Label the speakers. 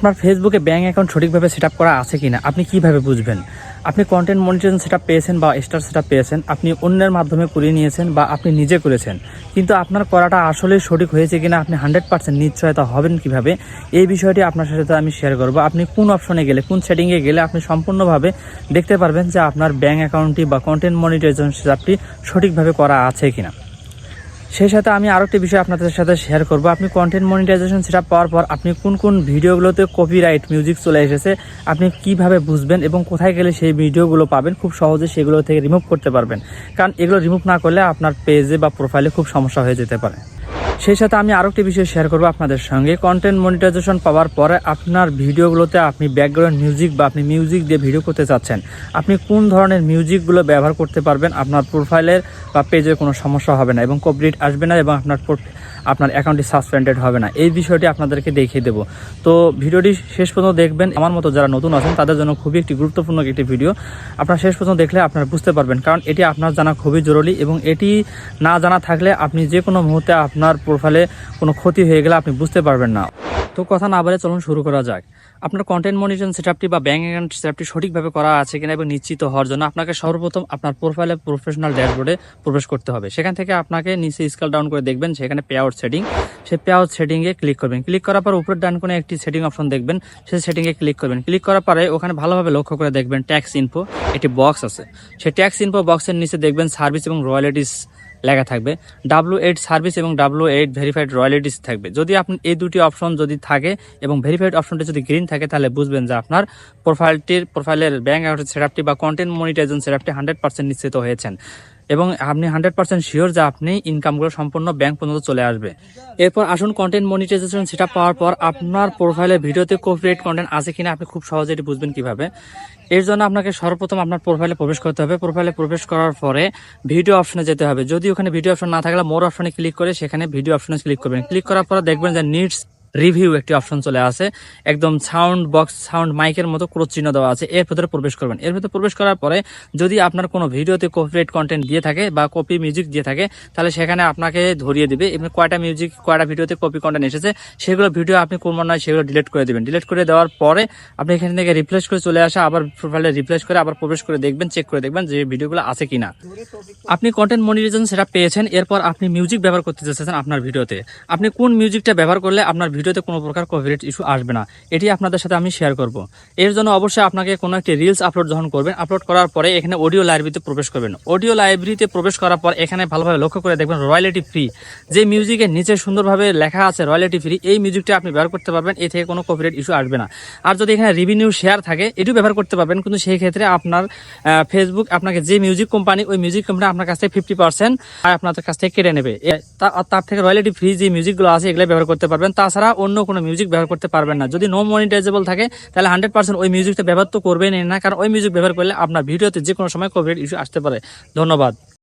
Speaker 1: আপনার ফেসবুকে bank account সঠিকভাবে সেট আপ করা আছে কি না আপনি কীভাবে বুঝবেন? আপনি কন্টেন্ট মনিটরিং সেট পেয়েছেন বা স্টার সেট পেয়েছেন, আপনি অন্যের মাধ্যমে করিয়ে নিয়েছেন বা আপনি নিজে করেছেন, কিন্তু আপনার করাটা আসলে সঠিক হয়েছে কিনা, আপনি হান্ড্রেড পার্সেন্ট নিশ্চয়তা হবেন কীভাবে, এই বিষয়টি আপনার সাথে আমি শেয়ার করব। আপনি কোন অপশনে গেলে, কোন সেটিংয়ে গেলে আপনি সম্পূর্ণভাবে দেখতে পারবেন যে আপনার ব্যাঙ্ক অ্যাকাউন্টটি বা কন্টেন্ট মনিটাইজেশন সেটআপটি সঠিকভাবে করা আছে কিনা। সেই সাথে আমি আরও একটি বিষয় আপনাদের সাথে শেয়ার করব। আপনি কন্টেন্ট মনিটাইজেশন সেটা পাওয়ার পর আপনি কোন কোন ভিডিওগুলোতে কপিরাইট মিউজিক চলে এসেছে, আপনি কীভাবে বুঝবেন এবং কোথায় গেলে সেই ভিডিওগুলো পাবেন, খুব সহজে সেগুলো থেকে রিমুভ করতে পারবেন। কারণ এগুলো রিমুভ না করলে আপনার পেজে বা প্রোফাইলে খুব সমস্যা হয়ে যেতে পারে। সেই সাথে আমি আরও একটি বিষয় শেয়ার করব আপনাদের সঙ্গে। কন্টেন্ট মনিটাইজেশন পাওয়ার পরে আপনার ভিডিওগুলোতে আপনি ব্যাকগ্রাউন্ড মিউজিক বা আপনি মিউজিক দিয়ে ভিডিও করতে চাচ্ছেন, আপনি কোন ধরনের মিউজিকগুলো ব্যবহার করতে পারবেন, আপনার প্রোফাইলের বা পেজের কোনো সমস্যা হবে না এবং কমপ্লিট আসবে না এবং আপনার আপনার অ্যাকাউন্টটি সাসপেন্ডেড হবে না। এই বিষয়টি আপনাদেরকে দেখিয়ে দেবো। তো ভিডিওটি শেষ পর্যন্ত দেখবেন। আমার মতো যারা নতুন আছেন, তাদের জন্য খুবই একটি গুরুত্বপূর্ণ একটি ভিডিও আপনার শেষ পর্যন্ত দেখলে আপনারা বুঝতে পারবেন, কারণ এটি আপনার জানা খুবই জরুরি এবং এটি না জানা থাকলে আপনি যে কোনো মুহূর্তে আপনার প্রোফাইলে কোনো ক্ষতি হয়ে গেলে আপনি বুঝতে পারবেন না। তো কথা না বলে চলুন শুরু করা যাক। আপনার কন্টেন্ট মনিটরিং সেটআপটি বা ব্যাঙ্ক অ্যাকাউন্ট সেটআপটি সঠিকভাবে করা আছে কিনা এবং নিশ্চিত হওয়ার জন্য আপনাকে সর্বপ্রথম আপনার প্রোফাইলে প্রফেশনাল ড্যাশবোর্ডে প্রবেশ করতে হবে। সেখান থেকে আপনাকে নিচে স্কেল ডাউন করে দেখবেন, সেখানে পে আউট সেটিং সেই পে আউট সেটিংয়ে ক্লিক করবেন। ক্লিক করার পর উপরের ডান কোণে একটি সেটিং অপশন দেখবেন। সেই সেটিংয়ে ক্লিক করবেন। ক্লিক করার পরে ওখানে ভালোভাবে লক্ষ্য করে দেখবেন ট্যাক্স ইনফো একটি বক্স আছে। সেই ট্যাক্স ইনফো বক্সের নিচে দেখবেন সার্ভিস এবং রয়্যালিটিস লেখা থাকবে। ডাব্লু এইট সার্ভিস এবং ডাব্লু এইট ভেরিফাইড রয়্যালিটিস থাকবে। যদি আপনি এই দুটি অপশন যদি থাকে এবং ভেরিফাইড অপশনটি যদি গ্রিন থাকে, তাহলে বুঝবেন যে আপনার প্রোফাইলটির প্রোফাইলের ব্যাঙ্ক অ্যাকাউন্টের সেটআপটি বা কন্টেন্ট মনিটাইজেশন সেটআপটি হান্ড্রেড পার্সেন্ট নিশ্চিত হয়েছেন। এবং আপনি হান্ড্রেড পার্সেন্ট শিওর যে আপনি ইনকামগুলো সম্পূর্ণ ব্যাংক পর্যন্ত চলে আসবে। এরপর আসুন কন্টেন্ট মনিটাইজেশন সেটা পাওয়ার পর আপনার প্রোফাইলে ভিডিওতে কপিরাইট কন্টেন্ট আছে কিনা আপনি খুব সহজে এটি বুঝবেন কীভাবে। এর জন্য আপনাকে সর্বপ্রথম আপনার প্রোফাইলে প্রবেশ করতে হবে। প্রোফাইলে প্রবেশ করার পরে ভিডিও অপশনে যেতে হবে। যদি ওখানে ভিডিও অপশন না থাকলে মোর অপশনে ক্লিক করে সেখানে ভিডিও অপশনে ক্লিক করবেন। ক্লিক করার পরে দেখবেন যে নিডস রিভিউ একটি অপশন চলে আসে। একদম সাউন্ড বক্স, সাউন্ড মাইকের মতো ক্রোচ চিহ্ন দেওয়া আছে। এর ভেতরে প্রবেশ করবেন। এর ভেতরে প্রবেশ করার পরে যদি আপনার কোনো ভিডিওতে কপিরাইট কন্টেন্ট দিয়ে থাকে বা কপি মিউজিক দিয়ে থাকে, তাহলে সেখানে আপনাকে ধরিয়ে দিবে। এবং কয়টা মিউজিক কয়টা ভিডিওতে কপি কন্টেন্ট এসেছে, সেগুলো ভিডিও আপনি কোন মনে হয় সেগুলো ডিলিট করে দেবেন। ডিলিট করে দেওয়ার পরে আপনি এখান থেকে রিপ্লেস করে চলে আসা, আবার প্রোফাইলে রিপ্লেস করে আবার প্রবেশ করে দেখবেন চেক করে দেখবেন যে ভিডিওগুলো আছে কিনা। আপনি কন্টেন্ট মনিটাইজেশন সেটা পেয়েছেন, এরপর আপনি মিউজিক ব্যবহার করতে চাচ্ছেন আপনার ভিডিওতে আপনি কোন মিউজিকটা ব্যবহার করলে আপনার ভিডিওতে কোনো প্রকার কপিরাইট ইস্যু আসবে না। এটি আপনাদের সাথে আমি শেয়ার করব। এর জন্য অবশ্যই আপনাকে কোনো একটি রিলস আপলোড যখন করবেন আপলোড করার পরে এখানে অডিও লাইব্রেরিতে প্রবেশ করবেন। অডিও লাইব্রেরিতে প্রবেশ করার পর এখানে ভালোভাবে লক্ষ্য করে দেখবেন রয়্যালিটি ফ্রি যে মিউজিকের নিচে সুন্দরভাবে লেখা আছে রয়্যালিটি ফ্রি এই মিউজিকটা আপনি ব্যবহার করতে পারবেন, এ থেকে কোনো কপিরাইট ইস্যু আসবে না। আর যদি এখানে রিভিনিউ শেয়ার থাকে, এটিও ব্যবহার করতে পারবেন, কিন্তু সেই ক্ষেত্রে আপনার ফেসবুক আপনাকে যে মিউজিক কোম্পানি ওই মিউজিক কোম্পানি আপনার কাছ থেকে ফিফটি পার্সেন্ট আপনাদের কাছ থেকে কেটে নেবে। তার থেকে রয়্যালিটি ফ্রি যে মিউজিকগুলো আছে, এগুলো ব্যবহার করতে পারবেন। তাছাড়া অন্য কোনো মিউজিক ব্যবহার করতে পারবেন না। যদি নো মনিটাইজেবল থাকে, তাহলে হান্ড্রেড পার্সেন্ট ওই মিউজিকটা ব্যবহার তো করবেনই না, কারণ ওই মিউজিক ব্যবহার করলে আপনার ভিডিওতে যে কোনো সময় কোভিড ইস্যু আসতে পারে। ধন্যবাদ।